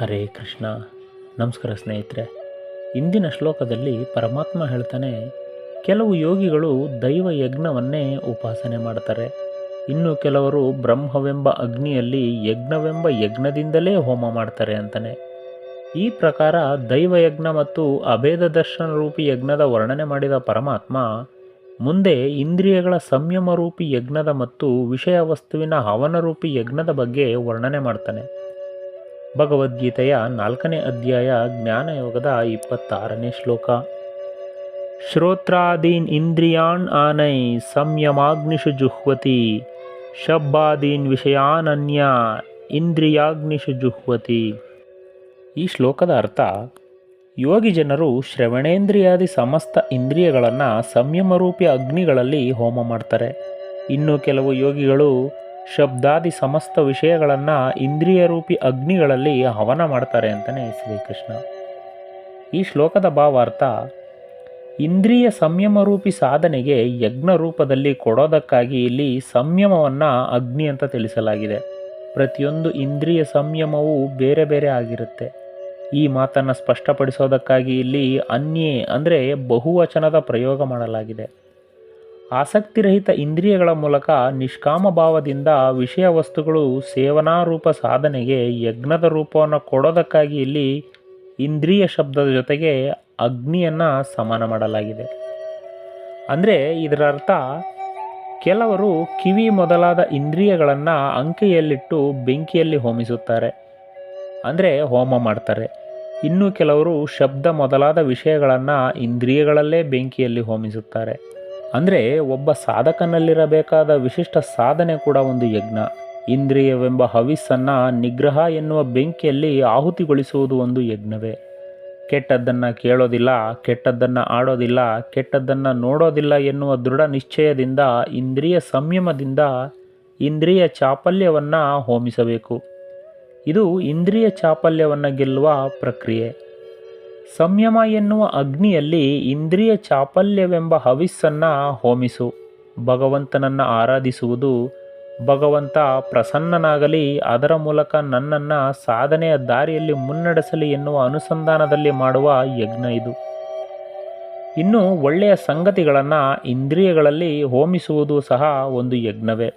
ಹರೇ ಕೃಷ್ಣ. ನಮಸ್ಕಾರ ಸ್ನೇಹಿತರೆ. ಇಂದಿನ ಶ್ಲೋಕದಲ್ಲಿ ಪರಮಾತ್ಮ ಹೇಳ್ತಾನೆ, ಕೆಲವು ಯೋಗಿಗಳು ದೈವ ಯಜ್ಞವನ್ನೇ ಉಪಾಸನೆ ಮಾಡ್ತಾರೆ. ಇನ್ನು ಕೆಲವರು ಬ್ರಹ್ಮವೆಂಬ ಅಗ್ನಿಯಲ್ಲಿ ಯಜ್ಞವೆಂಬ ಯಜ್ಞದಿಂದಲೇ ಹೋಮ ಮಾಡ್ತಾರೆ ಅಂತಾನೆ. ಈ ಪ್ರಕಾರ ದೈವ ಯಜ್ಞ ಮತ್ತು ಅಭೇದ ದರ್ಶನ ರೂಪಿ ಯಜ್ಞದ ವರ್ಣನೆ ಮಾಡಿದ ಪರಮಾತ್ಮ, ಮುಂದೆ ಇಂದ್ರಿಯಗಳ ಸಂಯಮ ರೂಪಿ ಯಜ್ಞದ ಮತ್ತು ವಿಷಯ ವಸ್ತುವಿನ ಹವನ ರೂಪಿ ಯಜ್ಞದ ಬಗ್ಗೆ ವರ್ಣನೆ ಮಾಡ್ತಾನೆ. ಭಗವದ್ಗೀತೆಯ ನಾಲ್ಕನೇ ಅಧ್ಯಾಯ ಜ್ಞಾನಯೋಗದ ಇಪ್ಪತ್ತಾರನೇ ಶ್ಲೋಕ. ಶ್ರೋತ್ರಾದೀನ್ ಇಂದ್ರಿಯಾಣ್ ಆನೈ ಸಂಯಮಾಗ್ನಿಷು ಜುಹ್ವತಿ, ಶಬ್ಬಾದೀನ್ ವಿಷಯಾನನ್ಯ ಇಂದ್ರಿಯಾಗ್ನಿಷು ಜುಹ್ವತಿ. ಈ ಶ್ಲೋಕದ ಅರ್ಥ, ಯೋಗಿ ಜನರು ಶ್ರವಣೇಂದ್ರಿಯಾದಿ ಸಮಸ್ತ ಇಂದ್ರಿಯಗಳನ್ನು ಸಂಯಮರೂಪಿ ಅಗ್ನಿಗಳಲ್ಲಿ ಹೋಮ ಮಾಡ್ತಾರೆ. ಇನ್ನು ಕೆಲವು ಯೋಗಿಗಳು ಶಬ್ದಾದಿ ಸಮಸ್ತ ವಿಷಯಗಳನ್ನು ಇಂದ್ರಿಯರೂಪಿ ಅಗ್ನಿಗಳಲ್ಲಿ ಹವನ ಮಾಡ್ತಾರೆ ಅಂತಲೇ ಶ್ರೀಕೃಷ್ಣ. ಈ ಶ್ಲೋಕದ ಭಾವಾರ್ಥ, ಇಂದ್ರಿಯ ಸಂಯಮರೂಪಿ ಸಾಧನೆಗೆ ಯಜ್ಞ ರೂಪದಲ್ಲಿ ಕೊಡೋದಕ್ಕಾಗಿ ಇಲ್ಲಿ ಸಂಯಮವನ್ನು ಅಗ್ನಿ ಅಂತ ತಿಳಿಸಲಾಗಿದೆ. ಪ್ರತಿಯೊಂದು ಇಂದ್ರಿಯ ಸಂಯಮವು ಬೇರೆ ಬೇರೆ ಆಗಿರುತ್ತೆ. ಈ ಮಾತನ್ನು ಸ್ಪಷ್ಟಪಡಿಸೋದಕ್ಕಾಗಿ ಇಲ್ಲಿ ಅನ್ಯೇ, ಅಂದರೆ ಬಹುವಚನದ ಪ್ರಯೋಗ ಮಾಡಲಾಗಿದೆ. ಆಸಕ್ತಿರಹಿತ ಇಂದ್ರಿಯಗಳ ಮೂಲಕ ನಿಷ್ಕಾಮ ಭಾವದಿಂದ ವಿಷಯ ವಸ್ತುಗಳು ಸೇವನಾರೂಪ ಸಾಧನೆಗೆ ಯಜ್ಞದ ರೂಪವನ್ನು ಕೊಡೋದಕ್ಕಾಗಿ ಇಲ್ಲಿ ಇಂದ್ರಿಯ ಶಬ್ದದ ಜೊತೆಗೆ ಅಗ್ನಿಯನ್ನು ಸಮಾನ ಮಾಡಲಾಗಿದೆ. ಅಂದರೆ ಇದರ ಅರ್ಥ ಕೆಲವರು ಕಿವಿ ಮೊದಲಾದ ಇಂದ್ರಿಯಗಳನ್ನು ಅಂಕೆಯಲ್ಲಿಟ್ಟು ಬೆಂಕಿಯಲ್ಲಿ ಹೋಮಿಸುತ್ತಾರೆ. ಅಂದರೆ ಹೋಮ ಮಾಡ್ತಾರೆ. ಇನ್ನು ಕೆಲವರು ಶಬ್ದ ಮೊದಲಾದ ವಿಷಯಗಳನ್ನು ಇಂದ್ರಿಯಗಳಲ್ಲೇ ಬೆಂಕಿಯಲ್ಲಿ ಹೋಮಿಸುತ್ತಾರೆ. ಅಂದರೆ ಒಬ್ಬ ಸಾಧಕನಲ್ಲಿರಬೇಕಾದ ವಿಶಿಷ್ಟ ಸಾಧನೆ ಕೂಡ ಒಂದು ಯಜ್ಞ. ಇಂದ್ರಿಯವೆಂಬ ಹವಿಸ್ಸನ್ನು ನಿಗ್ರಹ ಎನ್ನುವ ಬೆಂಕಿಯಲ್ಲಿ ಆಹುತಿಗೊಳಿಸುವುದು ಒಂದು ಯಜ್ಞವೇ. ಕೆಟ್ಟದ್ದನ್ನು ಕೇಳೋದಿಲ್ಲ, ಕೆಟ್ಟದ್ದನ್ನು ಆಡೋದಿಲ್ಲ, ಕೆಟ್ಟದ್ದನ್ನು ನೋಡೋದಿಲ್ಲ ಎನ್ನುವ ದೃಢ ನಿಶ್ಚಯದಿಂದ, ಇಂದ್ರಿಯ ಸಂಯಮದಿಂದ ಇಂದ್ರಿಯ ಚಾಪಲ್ಯವನ್ನು ಹೋಮಿಸಬೇಕು. ಇದು ಇಂದ್ರಿಯ ಚಾಪಲ್ಯವನ್ನು ಗೆಲ್ಲುವ ಪ್ರಕ್ರಿಯೆ. ಸಂಯಮ ಎನ್ನುವ ಅಗ್ನಿಯಲ್ಲಿ ಇಂದ್ರಿಯ ಚಾಪಲ್ಯವೆಂಬ ಹವಿಸ್ಸನ್ನು ಹೋಮಿಸು. ಭಗವಂತನನ್ನು ಆರಾಧಿಸುವುದು, ಭಗವಂತ ಪ್ರಸನ್ನನಾಗಲಿ, ಅದರ ಮೂಲಕ ನನ್ನನ್ನು ಸಾಧನೆಯ ದಾರಿಯಲ್ಲಿ ಮುನ್ನಡೆಸಲಿ ಎನ್ನುವ ಅನುಸಂಧಾನದಲ್ಲಿ ಮಾಡುವ ಯಜ್ಞ ಇದು. ಇನ್ನು ಒಳ್ಳೆಯ ಸಂಗತಿಗಳನ್ನು ಇಂದ್ರಿಯಗಳಲ್ಲಿ ಹೋಮಿಸುವುದು ಸಹ ಒಂದು ಯಜ್ಞವೇ.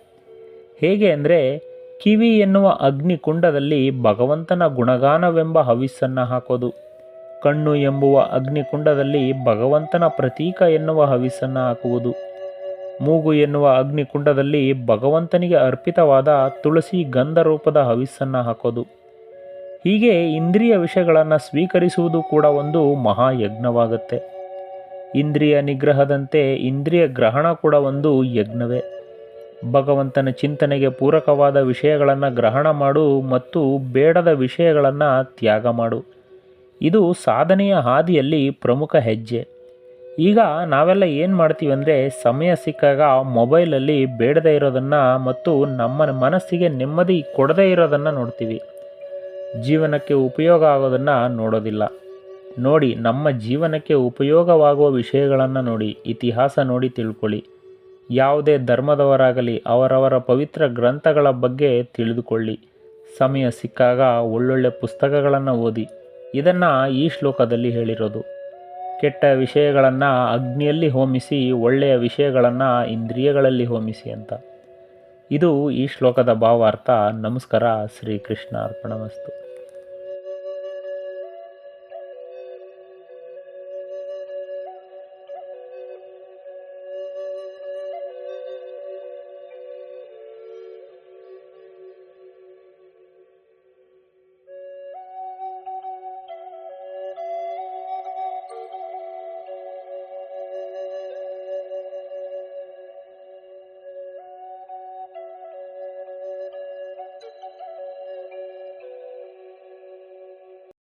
ಹೇಗೆ ಅಂದರೆ, ಕಿವಿ ಎನ್ನುವ ಅಗ್ನಿಕುಂಡದಲ್ಲಿ ಭಗವಂತನ ಗುಣಗಾನವೆಂಬ ಹವಿಸ್ಸನ್ನು ಹಾಕೋದು. ಕಣ್ಣು ಎಂಬುವ ಅಗ್ನಿಕುಂಡದಲ್ಲಿ ಭಗವಂತನ ಪ್ರತೀಕ ಎನ್ನುವ ಹವಿಸನ್ನು ಹಾಕುವುದು. ಮೂಗು ಎನ್ನುವ ಅಗ್ನಿಕುಂಡದಲ್ಲಿ ಭಗವಂತನಿಗೆ ಅರ್ಪಿತವಾದ ತುಳಸಿ ಗಂಧ ರೂಪದ ಹವಿಸ್ಸನ್ನು ಹಾಕೋದು. ಹೀಗೆ ಇಂದ್ರಿಯ ವಿಷಯಗಳನ್ನು ಸ್ವೀಕರಿಸುವುದು ಕೂಡ ಒಂದು ಮಹಾಯಜ್ಞವಾಗುತ್ತೆ. ಇಂದ್ರಿಯ ನಿಗ್ರಹದಂತೆ ಇಂದ್ರಿಯ ಗ್ರಹಣ ಕೂಡ ಒಂದು ಯಜ್ಞವೇ. ಭಗವಂತನ ಚಿಂತನೆಗೆ ಪೂರಕವಾದ ವಿಷಯಗಳನ್ನು ಗ್ರಹಣ ಮಾಡು ಮತ್ತು ಬೇಡದ ವಿಷಯಗಳನ್ನು ತ್ಯಾಗ ಮಾಡು. ಇದು ಸಾಧನೆಯ ಹಾದಿಯಲ್ಲಿ ಪ್ರಮುಖ ಹೆಜ್ಜೆ. ಈಗ ನಾವೆಲ್ಲ ಏನು ಮಾಡ್ತೀವಿ ಅಂದರೆ ಸಮಯ ಸಿಕ್ಕಾಗ ಮೊಬೈಲಲ್ಲಿ ಬೇಡದೇ ಇರೋದನ್ನು ಮತ್ತು ನಮ್ಮ ಮನಸ್ಸಿಗೆ ನೆಮ್ಮದಿ ಕೊಡದೇ ಇರೋದನ್ನು ನೋಡ್ತೀವಿ. ಜೀವನಕ್ಕೆ ಉಪಯೋಗ ಆಗೋದನ್ನು ನೋಡೋದಿಲ್ಲ. ನೋಡಿ, ನಮ್ಮ ಜೀವನಕ್ಕೆ ಉಪಯೋಗವಾಗುವ ವಿಷಯಗಳನ್ನು ನೋಡಿ, ಇತಿಹಾಸ ನೋಡಿ ತಿಳ್ಕೊಳ್ಳಿ. ಯಾವುದೇ ಧರ್ಮದವರಾಗಲಿ, ಅವರವರ ಪವಿತ್ರ ಗ್ರಂಥಗಳ ಬಗ್ಗೆ ತಿಳಿದುಕೊಳ್ಳಿ. ಸಮಯ ಸಿಕ್ಕಾಗ ಒಳ್ಳೊಳ್ಳೆ ಪುಸ್ತಕಗಳನ್ನು ಓದಿ. ಇದನ್ನು ಈ ಶ್ಲೋಕದಲ್ಲಿ ಹೇಳಿರೋದು. ಕೆಟ್ಟ ವಿಷಯಗಳನ್ನು ಅಗ್ನಿಯಲ್ಲಿ ಹೋಮಿಸಿ, ಒಳ್ಳೆಯ ವಿಷಯಗಳನ್ನು ಇಂದ್ರಿಯಗಳಲ್ಲಿ ಹೋಮಿಸಿ ಅಂತ. ಇದು ಈ ಶ್ಲೋಕದ ಭಾವಾರ್ಥ. ನಮಸ್ಕಾರ ಶ್ರೀಕೃಷ್ಣ ಅರ್ಪಣಮಸ್ತು